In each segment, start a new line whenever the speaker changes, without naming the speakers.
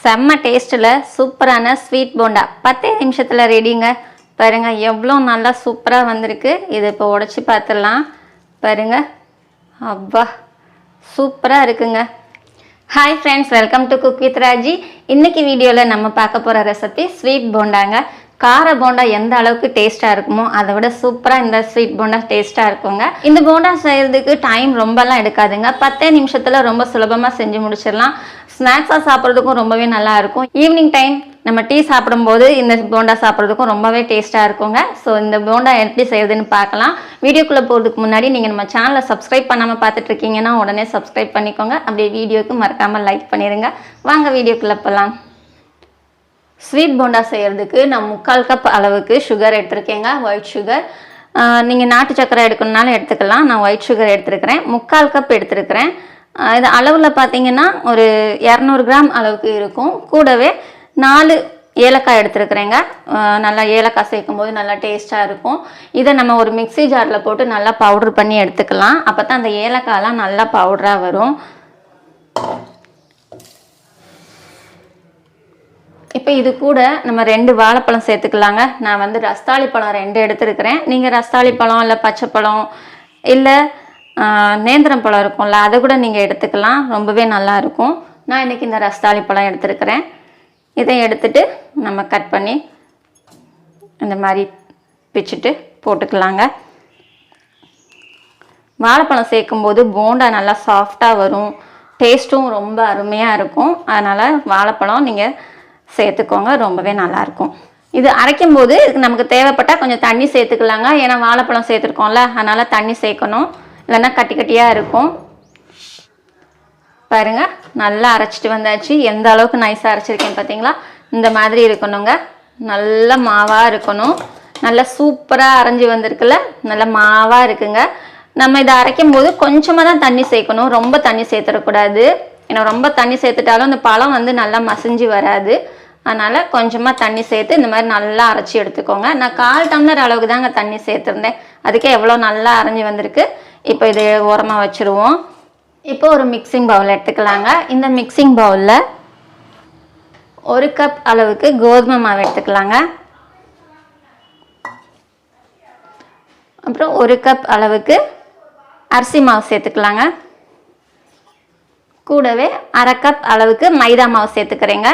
செம்ம டேஸ்ட்டில் சூப்பரான ஸ்வீட் போண்டா. பத்தே நிமிஷத்தில் ரெடிங்க பாருங்க எவ்வளோ நல்லா சூப்பராக வந்திருக்கு. இது இப்போ உடச்சி பார்த்துடலாம் பாருங்கள் அப்பா சூப்பராக இருக்குங்க. Hi friends welcome to cook with Raji இன்னைக்கு வீடியோவில் நம்ம பார்க்க போகிற ரெசிபி ஸ்வீட் போண்டாங்க. கார போண்டா எந்த அளவுக்கு டேஸ்ட்டாக இருக்குமோ அதை விட சூப்பராக இந்த ஸ்வீட் போண்டா டேஸ்ட்டாக இருக்குங்க. இந்த போண்டா செய்கிறதுக்கு டைம் ரொம்பலாம் எடுக்காதுங்க. பத்தே நிமிஷத்தில் ரொம்ப சுலபமாக செஞ்சு முடிச்சிடலாம். ஸ்நாக்ஸாக சாப்பிட்றதுக்கும் ரொம்பவே நல்லா இருக்கும். ஈவினிங் டைம் நம்ம டீ சாப்பிடும்போது இந்த போண்டா சாப்பிட்றதுக்கும் ரொம்பவே டேஸ்ட்டாக இருக்குங்க. ஸோ இந்த போண்டா எப்படி செய்யுதுன்னு பார்க்கலாம். வீடியோக்குள்ளே போகிறதுக்கு முன்னாடி நீங்கள் நம்ம சேனலை சப்ஸ்கிரைப் பண்ணாமல் பார்த்துட்டு இருக்கீங்கன்னா உடனே சப்ஸ்கிரைப் பண்ணிக்கோங்க. அப்படியே வீடியோக்கு மறக்காமல் லைக் பண்ணிடுங்க வாங்க வீடியோக்குள்ளே போகலாம் ஸ்வீட் போண்டா செய்கிறதுக்கு நான் முக்கால் கப் அளவுக்கு சுகர் எடுத்திருக்கேங்க. ஒயிட் சுகர் நீங்கள் நாட்டு சக்கரை எடுக்கணுனாலும் எடுத்துக்கலாம். நான் ஒயிட் சுகர் எடுத்துருக்கிறேன். முக்கால் கப் எடுத்துருக்கிறேன். இது அளவில் பார்த்தீங்கன்னா ஒரு இரநூறு கிராம் அளவுக்கு இருக்கும். கூடவே நாலு ஏலக்காய் எடுத்துருக்குறேங்க. நல்லா ஏலக்காய் சேர்க்கும் போது நல்லா டேஸ்ட்டாக இருக்கும். இதை நம்ம ஒரு மிக்ஸி ஜாரில் போட்டு நல்லா பவுட்ரு பண்ணி எடுத்துக்கலாம். அப்போ தான் அந்த ஏலக்காயெலாம் நல்லா பவுடராக வரும். இப்போ இது கூட நம்ம ரெண்டு வாழைப்பழம் சேர்த்துக்கலாங்க. நான் வந்து ரஸ்தாளி பழம் ரெண்டு எடுத்துருக்கிறேன். நீங்கள் ரஸ்தாளி பழம் இல்லை பச்சைப்பழம் இல்லை நேந்திரம் பழம் இருக்கும்ல அதை கூட நீங்கள் எடுத்துக்கலாம். ரொம்பவே நல்லா இருக்கும். நான் இன்றைக்கி இந்த ரஸ்தாளி பழம் எடுத்துருக்கிறேன். இதை எடுத்துட்டு நம்ம கட் பண்ணி இந்த மாதிரி பிச்சுட்டு போட்டுக்கலாங்க. வாழைப்பழம் சேர்க்கும்போது போண்டா நல்லா சாஃப்டாக வரும். டேஸ்ட்டும் ரொம்ப அருமையாக இருக்கும். அதனால் வாழைப்பழம் நீங்கள் சேர்த்துக்கோங்க ரொம்பவே நல்லாயிருக்கும் இது அரைக்கும் போது இதுக்கு நமக்கு தேவைப்பட்டால் கொஞ்சம் தண்ணி சேர்த்துக்கலாங்க. ஏன்னா வாழைப்பழம் சேர்த்துருக்கோம்ல அதனால் தண்ணி சேர்க்கணும். இல்லைன்னா கட்டி கட்டியாக இருக்கும். பாருங்கள் நல்லா அரைச்சிட்டு வந்தாச்சு. எந்த அளவுக்கு நைஸாக அரைச்சிருக்கேன் பார்த்தீங்களா இந்த மாதிரி இருக்கணுங்க. நல்ல மாவாக இருக்கணும். நல்லா சூப்பராக அரைஞ்சி வந்திருக்குல்ல? நல்ல மாவாக இருக்குங்க. நம்ம இதை அரைக்கும் போது கொஞ்சமாக தான் தண்ணி சேர்க்கணும். ரொம்ப தண்ணி சேர்த்துடக்கூடாது. ஏன்னா ரொம்ப தண்ணி சேர்த்துட்டாலும் இந்த பழம் வந்து நல்லா மசிஞ்சு வராது. அதனால் கொஞ்சமாக தண்ணி சேர்த்து இந்த மாதிரி நல்லா அரைச்சி எடுத்துக்கோங்க. நான் கால் டம்ளர் அளவுக்கு தாங்க தண்ணி சேர்த்துருந்தேன். அதுக்கே எவ்வளோ நல்லா அரைஞ்சி வந்திருக்கு. இப்போ இது ஓரமாக வச்சுருவோம். இப்போ ஒரு மிக்சிங் பவுல் எடுத்துக்கலாங்க. இந்த மிக்சிங் பவுலில் ஒரு கப் அளவுக்கு கோதுமை மாவு எடுத்துக்கலாங்க. அப்புறம் ஒரு கப் அளவுக்கு அரிசி மாவு சேர்த்துக்கலாங்க. கூடவே அரை கப் அளவுக்கு மைதா மாவு சேர்த்துக்கிறேங்க.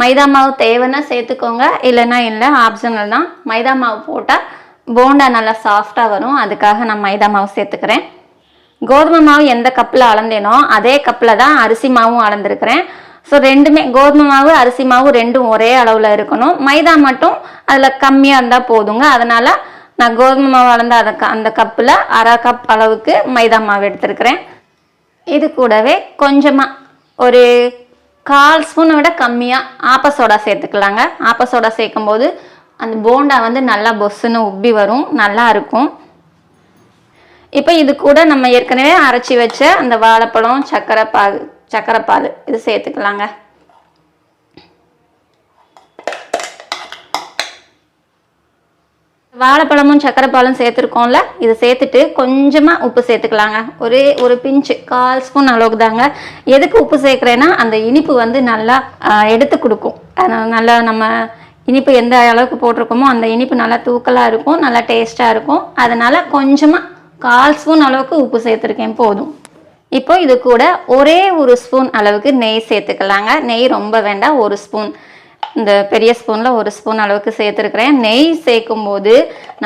மைதா மாவு தேவைன்னா சேர்த்துக்கோங்க. இல்லைன்னா இல்லை ஆப்ஷனல் தான். மைதா மாவு போட்டால் போண்டா நல்லா சாஃப்டாக வரும். அதுக்காக நான் மைதா மாவு சேர்த்துக்கிறேன். கோதுமை மாவு எந்த கப்பில் அளந்தேனோ அதே கப்பில் தான் அரிசி மாவும் அளந்துருக்கிறேன். ஸோ ரெண்டுமே கோதுமை மாவு அரிசி மாவு ரெண்டும் ஒரே அளவில் இருக்கணும். மைதா மட்டும் அதில் கம்மியாக இருந்தால் போதுங்க. அதனால் நான் கோதுமை மாவு அளந்த அந்த க- அந்த கப்பில் அரை கப் அளவுக்கு மைதா மாவு எடுத்துருக்கிறேன். இது கூடவே கொஞ்சமாக ஒரு கால் ஸ்பூனை விட கம்மியாக ஆப்ப சோடா சேர்த்துக்கலாங்க. ஆப்ப சோடா சேர்க்கும்போது அந்த போண்டா வந்து நல்லா பொஸ்ஸுன்னு உப்பி வரும் நல்லா இருக்கும். இப்போ இது கூட நம்ம ஏற்கனவே அரைச்சி வச்ச அந்த வாழைப்பழம் சர்க்கரை பாகு சர்க்கரை பால் இது சேர்த்துக்கலாங்க. வாழைப்பழமும் சர்க்கரை பாலும் சேர்த்துருக்கோம்ல இதை சேர்த்துட்டு கொஞ்சமாக உப்பு சேர்த்துக்கலாங்க. ஒரே ஒரு பிஞ்சு கால் ஸ்பூன் அளவுக்கு தாங்க எதுக்கு உப்பு சேர்க்குறேன்னா அந்த இனிப்பு வந்து நல்லா ஆஹ், எடுத்து கொடுக்கும். நல்லா நம்ம இனிப்பு எந்த அளவுக்கு போட்டிருக்கோமோ அந்த இனிப்பு நல்லா தூக்கலாக இருக்கும் நல்லா டேஸ்ட்டாக இருக்கும். அதனால் கொஞ்சமாக கால் ஸ்பூன் அளவுக்கு உப்பு சேர்த்துருக்கேன் போதும். இப்போ இது கூட ஒரே ஒரு ஸ்பூன் அளவுக்கு நெய் சேர்த்துக்கலாங்க. நெய் ரொம்ப வேண்டாம் ஒரு ஸ்பூன். இந்த பெரிய ஸ்பூனில் ஒரு ஸ்பூன் அளவுக்கு சேர்த்துருக்குறேன். நெய் சேர்க்கும் போது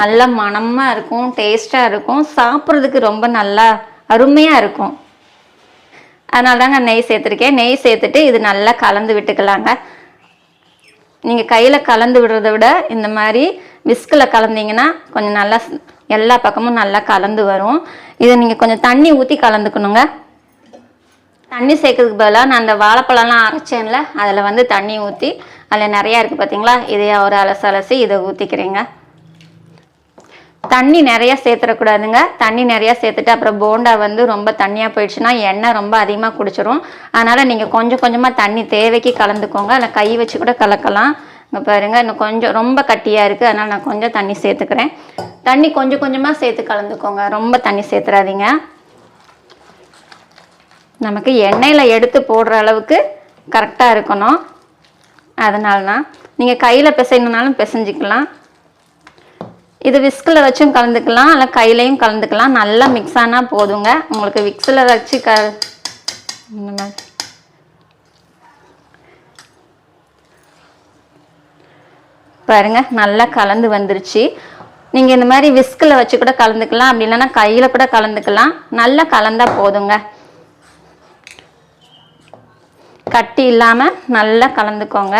நல்ல மணமாக இருக்கும் டேஸ்ட்டாக இருக்கும். சாப்பிட்றதுக்கு ரொம்ப நல்லா அருமையாக இருக்கும். அதனால தாங்க நெய் சேர்த்துருக்கேன். நெய் சேர்த்துட்டு இது நல்லா கலந்து விட்டுக்கலாங்க. நீங்கள் கையில் கலந்து விடுறத விட இந்த மாதிரி விஸ்கில் கலந்தீங்கன்னா கொஞ்சம் நல்லா எல்லா பக்கமும் நல்லா கலந்து வரும். இதை நீங்கள் கொஞ்சம் தண்ணி ஊற்றி கலந்துக்கணுங்க. தண்ணி சேர்க்கறதுக்கு பதிலாக நான் அந்த வாழைப்பழம்லாம் அரைச்சேன்ல அதில் வந்து தண்ணி ஊற்றி அதில் நிறையா இருக்குது பார்த்தீங்களா இதையே ஒரு அலசு அலசி இதை ஊற்றிக்கிறேங்க தண்ணி நிறைய சேர்த்துடக்கூடாதுங்க. தண்ணி நிறையா சேர்த்துட்டு அப்புறம் போண்டா வந்து ரொம்ப தண்ணியாக போயிடுச்சுன்னா எண்ணெய் ரொம்ப அதிகமாக குடிச்சிரும். அதனால் நீங்கள் கொஞ்சம் கொஞ்சமாக தண்ணி தேவைக்கு கலந்துக்கோங்க. அதில் கை வச்சு கூட கலக்கலாம். இங்கே பாருங்க இன்னும் கொஞ்சம் ரொம்ப கட்டியாக இருக்குது அதனால் நான் கொஞ்சம் தண்ணி சேர்த்துக்கிறேன். தண்ணி கொஞ்சம் கொஞ்சமாக சேர்த்து கலந்துக்கோங்க. ரொம்ப தண்ணி சேர்த்துறாதீங்க. நமக்கு எண்ணெயில் எடுத்து போடுற அளவுக்கு கரெக்டாக இருக்கணும். அதனால தான். நீங்கள் கையில் பிசையணுனாலும் பிசைஞ்சிக்கலாம். இது விஸ்கில் வச்சும் கலந்துக்கலாம் இல்லை கையிலையும் கலந்துக்கலாம். நல்லா மிக்ஸ் ஆனால் போதுங்க. உங்களுக்கு விக்ஸில் வச்சு க இந்த மாதிரி. பாருங்க நல்லா கலந்து வந்துருச்சு. நீங்கள் இந்த மாதிரி விஸ்கில் வச்சு கூட கலந்துக்கலாம். அப்படி இல்லைன்னா கையில் கூட கலந்துக்கலாம். நல்லா கலந்தால் போதுங்க. கட்டி இல்லாமல் நல்லா கலந்துக்கோங்க.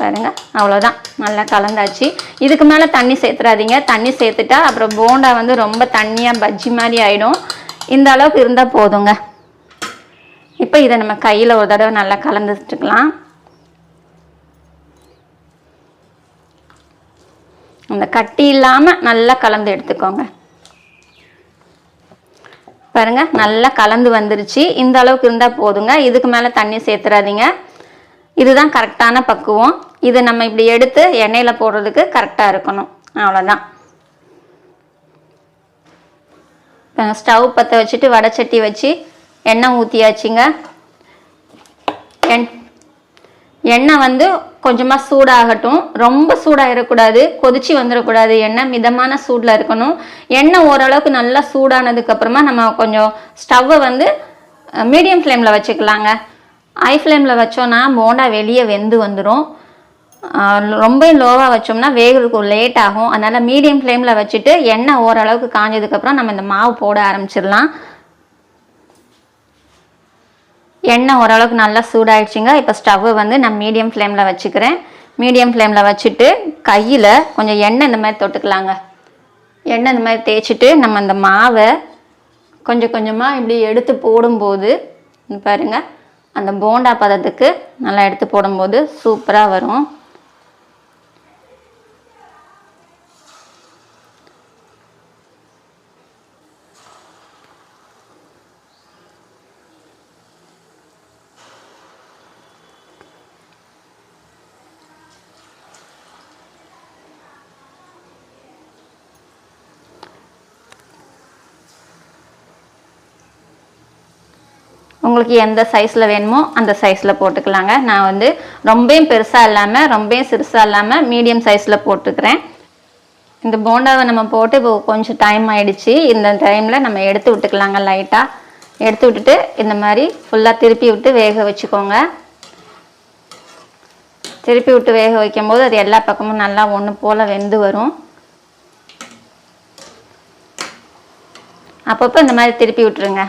பாருங்க. அவ்வளோதான் நல்லா கலந்தாச்சு. இதுக்கு மேலே தண்ணி சேர்த்துறாதீங்க. தண்ணி சேர்த்துட்டா அப்புறம் போண்டா வந்து ரொம்ப தண்ணியாக பஜ்ஜி மாதிரி ஆகிடும் இந்த அளவுக்கு இருந்தால் போதுங்க. இப்போ இதை நம்ம கையில் ஒரு தடவை நல்லா கலந்துட்டுக்கலாம். அந்த கட்டி இல்லாமல் நல்லா கலந்து எடுத்துக்கோங்க. பாருங்க நல்லா கலந்து வந்துருச்சு. இந்த அளவுக்கு இருந்தால் போதுங்க. இதுக்கு மேலே தண்ணி சேர்த்துறாதீங்க. இதுதான் கரெக்டான பக்குவம். இதை நம்ம இப்படி எடுத்து எண்ணெயில் போடுறதுக்கு கரெக்டாக இருக்கணும். அவ்வளோதான் ஸ்டவ் பற்ற வச்சுட்டு வடைச்சட்டி வச்சு எண்ணெய் ஊற்றியாச்சுங்க எண் எண்ணெய் வந்து கொஞ்சமாக சூடாகட்டும். ரொம்ப சூடாக இருக்கக்கூடாது கொதிச்சு வந்துடக்கூடாது எண்ணெய் மிதமான சூடில் இருக்கணும். எண்ணெய் ஓரளவுக்கு நல்லா சூடானதுக்கப்புறமா நம்ம கொஞ்சம் ஸ்டவ்வை வந்து மீடியம் ஃப்ளேமில் வச்சுக்கலாங்க. ஹை ஃப்ளேமில் வச்சோன்னா போண்டா வெளியே வெந்து வந்துடும் ரொம்ப லோவாக வச்சோம்னா வேகிறதுக்கு லேட் ஆகும். அதனால் மீடியம் ஃப்ளேமில் வச்சுட்டு எண்ணெய் ஓரளவுக்கு காஞ்சதுக்கப்புறம் நம்ம இந்த மாவு போட ஆரம்பிச்சிடலாம். எண்ணெய் ஓரளவுக்கு நல்லா சூடாயிடுச்சுங்க. இப்போ ஸ்டவ்வை வந்து நான் மீடியம் ஃப்ளேமில் வச்சுக்கிறேன். மீடியம் ஃப்ளேமில் வச்சுட்டு கையில் கொஞ்சம் எண்ணெய் இந்த மாதிரி தொட்டுக்கலாங்க. எண்ணெய் இந்த மாதிரி தேய்ச்சிட்டு நம்ம அந்த மாவை கொஞ்சம் கொஞ்சமாக இப்படி எடுத்து போடும்போது பாருங்கள் பாருங்க அந்த போண்டா பதத்துக்கு நல்லா எடுத்து போடும்போது சூப்பராக வரும். உங்களுக்கு எந்த சைஸில் வேணுமோ அந்த சைஸில் போட்டுக்கலாங்க. நான் வந்து ரொம்பவும் பெருசாக இல்லாமல் ரொம்பவும் சிறுசாக இல்லாமல் மீடியம் சைஸில் போட்டுக்கிறேன். இந்த போண்டாவை நம்ம போட்டு இப்போ கொஞ்சம் டைம் ஆகிடுச்சு இந்த டைமில் நம்ம எடுத்து விட்டுக்கலாங்க லைட்டாக எடுத்து விட்டுட்டு இந்த மாதிரி ஃபுல்லாக திருப்பி விட்டு வேக வச்சுக்கோங்க. திருப்பி விட்டு வேக வைக்கும்போது அது எல்லா பக்கமும் நல்லா ஒன்று போல் வெந்து வரும். அப்பப்போ இந்த மாதிரி திருப்பி விட்டுருங்க.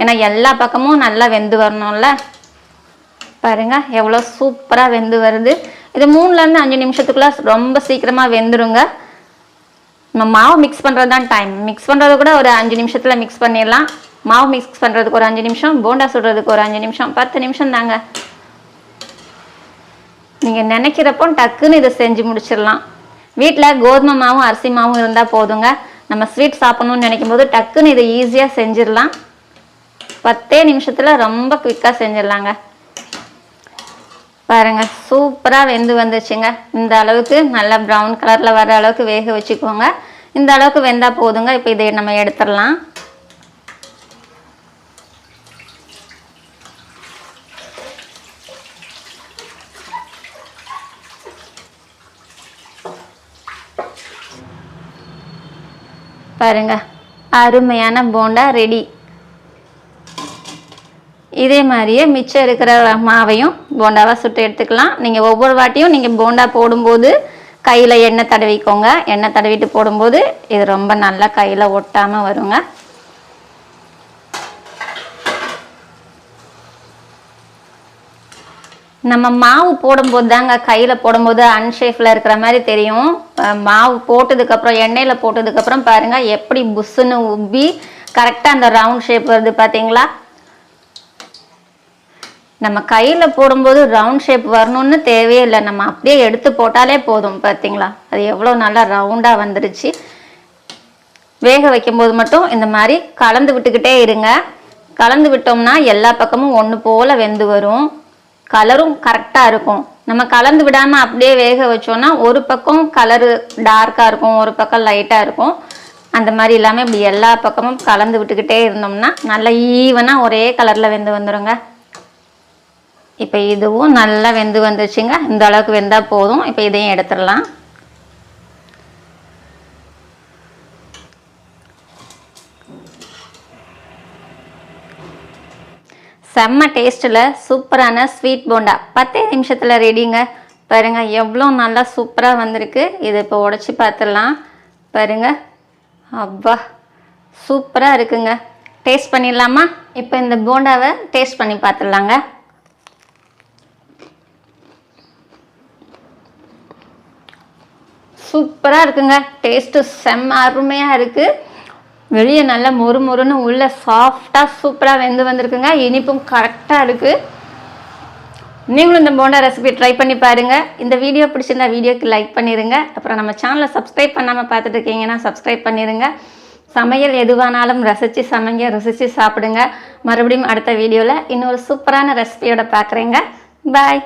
ஏன்னா எல்லா பக்கமும் நல்லா வெந்து வரணும்ல. பாருங்க எவ்வளோ சூப்பராக வெந்து வருது. இது மூணுலேருந்து அஞ்சு நிமிஷத்துக்குள்ள ரொம்ப சீக்கிரமாக வெந்துருங்க. நம்ம மாவு மிக்ஸ் பண்ணுறது தான் டைம் மிக்ஸ் பண்ணுறது கூட ஒரு அஞ்சு நிமிஷத்தில் மிக்ஸ் பண்ணிடலாம். மாவு மிக்ஸ் பண்ணுறதுக்கு ஒரு அஞ்சு நிமிஷம் போண்டா சுடுறதுக்கு ஒரு அஞ்சு நிமிஷம் பத்து நிமிஷம் தாங்க. நீங்கள் நினைக்கிறப்போ டக்குன்னு இதை செஞ்சு முடிச்சிடலாம். வீட்டில் கோதுமை மாவும் அரிசி மாவும் இருந்தால் போதுங்க. நம்ம ஸ்வீட் சாப்பிட்ணுன்னு நினைக்கும் போது டக்குன்னு இதை ஈஸியாக செஞ்சிடலாம். பத்தே நிமிஷத்தில் ரொம்ப குயிக்காக செஞ்சிடலாங்க. பாருங்க சூப்பராக வெந்து வந்துச்சுங்க. இந்த அளவுக்கு நல்லா ப்ரௌன் கலரில் வர அளவுக்கு வேக வச்சுக்கோங்க. இந்த அளவுக்கு வெந்தால் போதுங்க. இப்போ இதை நம்ம எடுத்துடலாம். பாருங்க அருமையான போண்டா ரெடி இதே மாதிரியே மிச்சம் இருக்கிற மாவையும் போண்டாவாக சுட்டு எடுத்துக்கலாம். நீங்கள் ஒவ்வொரு வாட்டியும் நீங்கள் போண்டா போடும்போது கையில் எண்ணெய் தடவிக்கோங்க. எண்ணெய் தடவிட்டு போடும்போது இது ரொம்ப நல்லா கையில் ஒட்டாமல் வருங்க. நம்ம மாவு போடும்போது தாங்க கையில் போடும்போது அன்ஷேஃபில் இருக்கிற மாதிரி தெரியும். மாவு போட்டதுக்கப்புறம் எண்ணெயில் போட்டதுக்கப்புறம் பாருங்கள் எப்படி புஷ்ஷுன்னு உப்பி கரெக்டாக அந்த ரவுண்ட் ஷேப் வருது பார்த்தீங்களா நம்ம கையில் போடும்போது ரவுண்ட் ஷேப் வரணும்னு தேவையே இல்லை. நம்ம அப்படியே எடுத்து போட்டாலே போதும் பார்த்தீங்களா? அது எவ்வளோ நல்லா ரவுண்டாக வந்துருச்சு. வேக வைக்கும்போது மட்டும் இந்த மாதிரி கலந்து விட்டுக்கிட்டே இருங்க. கலந்து விட்டோம்னா எல்லா பக்கமும் ஒன்று போல் வெந்து வரும். கலரும் கரெக்டாக இருக்கும். நம்ம கலந்து விடாமல் அப்படியே வேக வச்சோன்னா ஒரு பக்கம் கலரு டார்க்காக இருக்கும் ஒரு பக்கம் லைட்டாக இருக்கும். அந்த மாதிரி இல்லாமல் இப்படி எல்லா பக்கமும் கலந்து விட்டுக்கிட்டே இருந்தோம்னா நல்லா ஈவனாக ஒரே கலரில் வெந்து வந்துருங்க. இப்போ இதுவும் நல்லா வெந்து வந்துருச்சுங்க. இந்த அளவுக்கு வெந்தால் போதும். இப்போ இதையும் எடுத்துடலாம். செம்ம டேஸ்ட்டில் சூப்பரான ஸ்வீட் போண்டா. பத்தே நிமிஷத்தில் ரெடிங்க. பாருங்க எவ்வளோ நல்லா சூப்பராக வந்திருக்கு. இதை இப்போ உடச்சி பார்த்துடலாம் பாருங்க. அப்பா சூப்பராக இருக்குங்க. டேஸ்ட் பண்ணிடலாமா? இப்போ இந்த போண்டாவை டேஸ்ட் பண்ணி பார்த்துடலாங்க சூப்பராக இருக்குங்க. டேஸ்ட்டு செம்ம அருமையாக இருக்குது வெளியே நல்லா மொறு மொறுன்னு உள்ளே சாஃப்டாக சூப்பராக வெந்து வந்திருக்குங்க. இனிப்பும் கரெக்டாக இருக்குது நீங்களும் இந்த போண்டா ரெசிபி ட்ரை பண்ணி பாருங்கள் இந்த வீடியோ பிடிச்சிருந்தா வீடியோக்கு லைக் பண்ணிடுங்க அப்புறம் நம்ம சேனலை சப்ஸ்கிரைப் பண்ணாமல் பார்த்துட்டு இருக்கீங்கன்னா சப்ஸ்கிரைப் பண்ணிடுங்க சமையல் எதுவானாலும் ரசித்து சமைங்க ரசித்து சாப்பிடுங்க. மறுபடியும் அடுத்த வீடியோவில் இன்னொரு சூப்பரான ரெசிபியோட பார்க்குறேங்க. பாய்